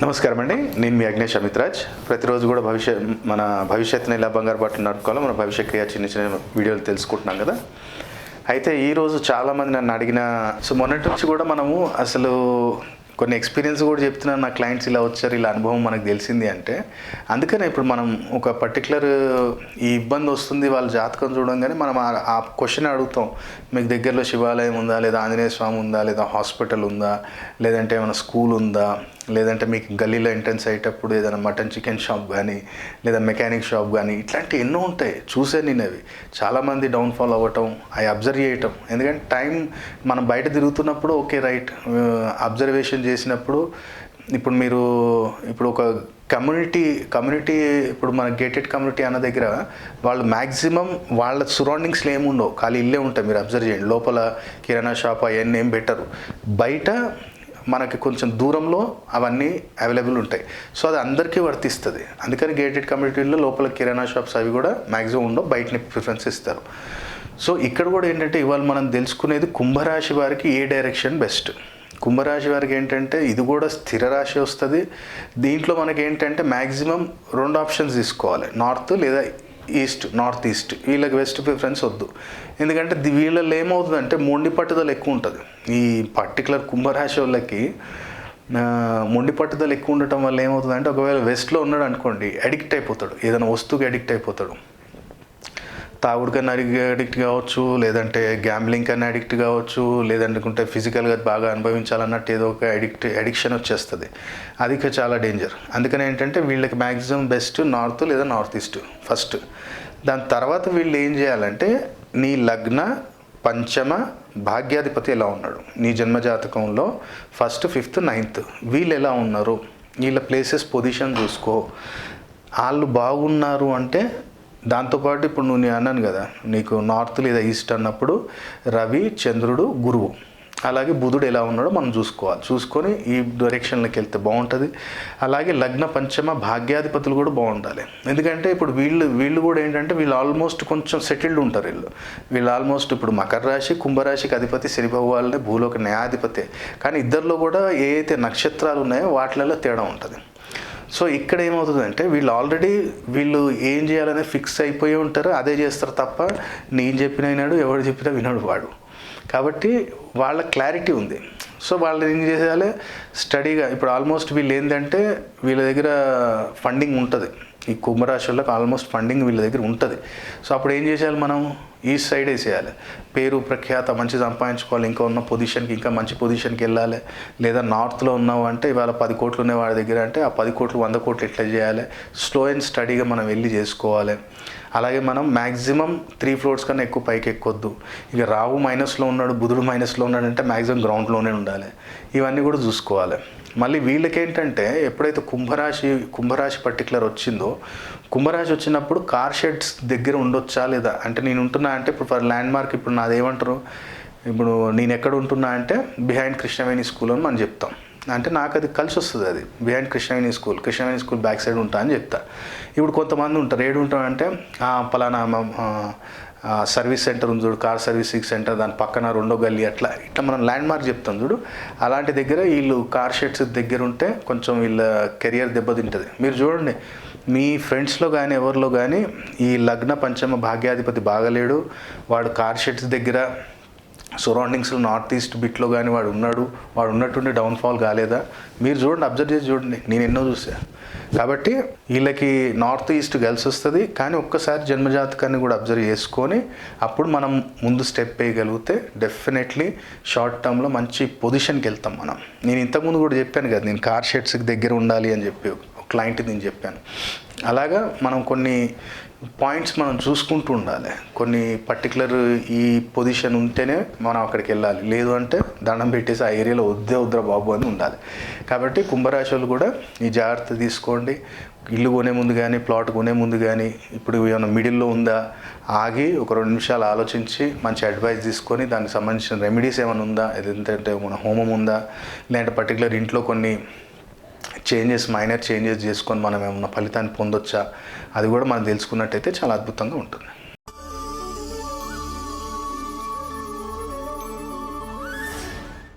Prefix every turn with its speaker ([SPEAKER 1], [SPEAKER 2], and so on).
[SPEAKER 1] నమస్కారం అండి నేను మీ అగ్నేష్ అమిత్రాజ్ ప్రతిరోజు కూడా భవిష్య మన భవిష్యత్తుని ఎలా బంగారు బట్టలు నడుపుకోవాలో మన భవిష్య క్రియ చిన్న చిన్న వీడియోలు తెలుసుకుంటున్నాం కదా. అయితే ఈరోజు చాలామంది నన్ను అడిగిన సో మొన్నటి నుంచి కూడా మనము అసలు కొన్ని ఎక్స్పీరియన్స్ కూడా చెప్తున్నాను. నా క్లయింట్స్ ఇలా వచ్చారు ఇలా అనుభవం మనకు తెలిసింది అంటే. అందుకనే ఇప్పుడు మనం ఒక పర్టికులర్ ఈ ఇబ్బంది వస్తుంది వాళ్ళ జాతకం చూడంగానే మనం ఆ- క్వశ్చన్ అడుగుతాం. మీకు దగ్గరలో శివాలయం ఉందా? లేదా ఆంజనేయ స్వామి ఉందా? లేదా హాస్పిటల్ ఉందా? లేదంటే ఏమైనా స్కూల్ ఉందా? లేదంటే మీకు గల్లీలో ఎంట్రన్స్ అయ్యేటప్పుడు ఏదైనా మటన్ చికెన్ షాప్ కానీ లేదా మెకానిక్ షాప్ కానీ ఇట్లాంటి ఎన్నో ఉంటాయి. చూసే నేను అవి. చాలామంది డౌన్ఫాల్ అవ్వటం అవి అబ్జర్వ్ చేయటం. ఎందుకంటే టైం మనం బయట తిరుగుతున్నప్పుడు ఓకే రైట్ అబ్జర్వేషన్ చేసినప్పుడు ఇప్పుడు మీరు ఇప్పుడు ఒక కమ్యూనిటీ కమ్యూనిటీ ఇప్పుడు మన గేటెడ్ కమ్యూనిటీ అన్న దగ్గర వాళ్ళు మ్యాక్సిమం వాళ్ళ సరౌండింగ్స్లో ఏముండవు. ఖాళీ ఇల్లే ఉంటాయి మీరు అబ్జర్వ్ చేయండి. లోపల కిరాణా షాప్ అవన్నీ ఏం పెట్టరు. బయట మనకి కొంచెం దూరంలో అవన్నీ అవైలబుల్ ఉంటాయి. సో అది అందరికీ వర్తిస్తుంది. అందుకని గేటెడ్ కమ్యూనిటీలో లోపల కిరాణా షాప్స్ అవి కూడా మ్యాక్సిమం ఉండవు. బయటని ప్రిఫరెన్స్ ఇస్తారు. సో ఇక్కడ కూడా ఏంటంటే ఇవాళ మనం తెలుసుకునేది కుంభరాశి వారికి ఏ డైరెక్షన్ బెస్ట్ కుంభరాశి వారికి ఏంటంటే ఇది కూడా స్థిర రాశి వస్తుంది. దీంట్లో మనకి ఏంటంటే మ్యాక్సిమం రెండు ఆప్షన్స్ తీసుకోవాలి. నార్త్ లేదా ఈస్ట్ నార్త్ ఈస్ట్. వీళ్ళకి వెస్ట్ ప్రిఫరెన్స్ వద్దు. ఎందుకంటే వీళ్ళలో ఏమవుతుందంటే మొండి పట్టుదల ఎక్కువ ఉంటుంది. ఈ పర్టికులర్ కుంభరాశి వాళ్ళకి మొండి పట్టుదల ఎక్కువ ఉండటం వల్ల ఏమవుతుందంటే ఒకవేళ వెస్ట్లో ఉన్నాడు అనుకోండి అడిక్ట్ అయిపోతాడు. ఏదైనా వస్తువుకి అడిక్ట్ అయిపోతాడు. తాగుడుకని అడిక్ట్ కావచ్చు లేదంటే గ్యాంబ్లింగ్ కన్నా అడిక్ట్ కావచ్చు లేదంటే ఫిజికల్గా బాగా అనుభవించాలన్నట్టు ఏదో ఒక అడిక్ట్ అడిక్షన్ వచ్చేస్తుంది. అది చాలా డేంజర్ అందుకని ఏంటంటే వీళ్ళకి మ్యాక్సిమం బెస్ట్ నార్త్ లేదా నార్త్ ఈస్ట్ ఫస్ట్ దాని తర్వాత వీళ్ళు ఏం చేయాలంటే నీ లగ్న పంచమ భాగ్యాధిపతి ఎలా ఉన్నాడు? నీ జన్మజాతకంలో ఫస్ట్ ఫిఫ్త్ నైన్త్ వీళ్ళు ఎలా ఉన్నారు? వీళ్ళ ప్లేసెస్ పొజిషన్ చూసుకో. వాళ్ళు బాగున్నారు అంటే దాంతోపాటు ఇప్పుడు నువ్వు నేను అన్నాను కదా నీకు నార్త్ లేదా ఈస్ట్ అన్నప్పుడు రవి చంద్రుడు గురువు. అలాగే బుధుడు ఎలా ఉన్నాడో మనం చూసుకోవాలి. చూసుకొని ఈ డైరెక్షన్లోకి వెళ్తే బాగుంటుంది. అలాగే లగ్న పంచమ భాగ్యాధిపతులు కూడా బాగుండాలి. ఎందుకంటే ఇప్పుడు వీళ్ళు వీళ్ళు కూడా ఏంటంటే వీళ్ళు ఆల్మోస్ట్ కొంచెం సెటిల్డ్ ఉంటారు వీళ్ళు. వీళ్ళు ఆల్మోస్ట్ ఇప్పుడు మకర రాశి కుంభరాశికి అధిపతి శని భగవాలనే భూలోక న్యాయాధిపతి. కానీ ఇద్దరిలో కూడా ఏ అయితే నక్షత్రాలు ఉన్నాయో వాటిలలో తేడా ఉంటుంది. సో ఇక్కడ ఏమవుతుందంటే వీళ్ళు ఆల్రెడీ వీళ్ళు ఏం చేయాలనే ఫిక్స్ అయిపోయి ఉంటారు అదే చేస్తారు తప్ప నేను చెప్పిన వినాడు ఎవడు చెప్పినా వినడు వాడు. కాబట్టి వాళ్ళ క్లారిటీ ఉంది. సో వాళ్ళు ఏం చేయాలి స్టడీగా ఇప్పుడు ఆల్మోస్ట్ వీళ్ళు ఏంటంటే వీళ్ళ దగ్గర ఫండింగ్ ఉంటుంది. ఈ కుంభరాశి వాళ్ళకి ఆల్మోస్ట్ ఫండింగ్ వీళ్ళ దగ్గర ఉంటుంది. సో అప్పుడు ఏం చేసేయాలి మనం? ఈస్ట్ సైడ్ వేసేయాలి. పేరు ప్రఖ్యాత మంచి సంపాదించుకోవాలి. ఇంకా ఉన్న పొజిషన్కి ఇంకా మంచి పొజిషన్కి వెళ్ళాలి. లేదా నార్త్లో ఉన్నావు అంటే ఇవాళ పది కోట్లు ఉన్నాయి వాడి దగ్గర అంటే ఆ పది కోట్లు వంద కోట్లు ఎట్లా చేయాలి? స్లో అండ్ స్టడీగా మనం వెళ్ళి చేసుకోవాలి. అలాగే మనం మ్యాక్సిమం త్రీ ఫ్లోర్స్ కన్నా ఎక్కువ పైకి ఎక్కొద్దు. ఇక రావు మైనస్లో ఉన్నాడు బుధుడు మైనస్లో ఉన్నాడు అంటే మ్యాక్సిమం గ్రౌండ్లోనే ఉండాలి. ఇవన్నీ కూడా చూసుకోవాలి. మళ్ళీ వీళ్ళకేంటంటే ఎప్పుడైతే కుంభరాశి కుంభరాశి పర్టికులర్ వచ్చిందో కుంభరాశి వచ్చినప్పుడు కార్ షెడ్స్ దగ్గర ఉండొచ్చా లేదా? అంటే నేను ఉంటున్నా అంటే ఇప్పుడు ఫర్ ల్యాండ్ మార్క్ ఇప్పుడు నాది ఏమంటారు ఇప్పుడు నేను ఎక్కడ ఉంటున్నా అంటే బిహైండ్ కృష్ణవేణి స్కూల్ అని మనం చెప్తాం. అంటే నాకు అది కలిసి వస్తుంది అది. Behind Krishnaveni school Krishnaveni school back side ఉంటా అని చెప్తా. ఇప్పుడు కొంతమంది ఉంటారు. ఏడు ఉంటారంటే పలానా సర్వీస్ సెంటర్ ఉంది చూడు కార్ సర్వీసింగ్ సెంటర్ దాని పక్కన రెండో గల్లీ అట్లా. ఇట్లా మనం ల్యాండ్ మార్క్ చెప్తాం చూడు. అలాంటి దగ్గర వీళ్ళు కార్ షెడ్స్ దగ్గర ఉంటే కొంచెం వీళ్ళ కెరియర్ దెబ్బతింటుంది. మీరు చూడండి మీ ఫ్రెండ్స్లో కానీ ఎవరిలో కానీ ఈ లగ్న పంచమ భాగ్యాధిపతి బాగలేడు. వాడు కార్ షెడ్స్ దగ్గర సరౌండింగ్స్లో నార్త్ ఈస్ట్ బిట్లో కానీ వాడు ఉన్నాడు వాడు ఉన్నట్టుండి డౌన్ఫాల్ కాలేదా? మీరు చూడండి అబ్జర్వ్ చేసి చూడండి. నేను ఎన్నో చూసా కాబట్టి వీళ్ళకి నార్త్ ఈస్ట్ కలిసి వస్తుంది కానీ ఒక్కసారి జన్మజాతకాన్ని కూడా అబ్జర్వ్ చేసుకొని అప్పుడు మనం ముందు స్టెప్ వేయగలిగితే డెఫినెట్లీ షార్ట్ టర్మ్లో మంచి పొజిషన్కి వెళ్తాం మనం. నేను ఇంతకుముందు కూడా చెప్పాను కదా నేను కార్ షెడ్స్కి దగ్గర ఉండాలి అని చెప్పి. క్లయింట్ నేను చెప్పాను. అలాగా మనం కొన్ని పాయింట్స్ మనం చూసుకుంటూ ఉండాలి. కొన్ని పర్టికులర్ ఈ పొజిషన్ ఉంటేనే మనం అక్కడికి వెళ్ళాలి. లేదు అంటే దండం పెట్టేసి ఆ ఏరియాలో వద్దే వద్దురా బాబు అని ఉండాలి. కాబట్టి కుంభరాశులు వాళ్ళు కూడా ఈ జాగ్రత్త తీసుకోండి. ఇల్లు కొనే ముందు కానీ ప్లాట్ కొనే ముందు కానీ ఇప్పుడు ఏమైనా మిడిల్లో ఉందా ఆగి ఒక రెండు నిమిషాలు ఆలోచించి మంచి అడ్వైస్ తీసుకొని దానికి సంబంధించిన రెమెడీస్ ఏమైనా ఉందా ఏదంటే మన హోమం ఉందా లేదంటే పర్టికులర్ ఇంట్లో కొన్ని చేంజెస్ మైనర్ చేంజెస్ చేసుకొని మనం ఏమన్నా ఫలితాన్ని పొందొచ్చా? అది కూడా మనం తెలుసుకున్నట్టయితే చాలా అద్భుతంగా ఉంటుంది.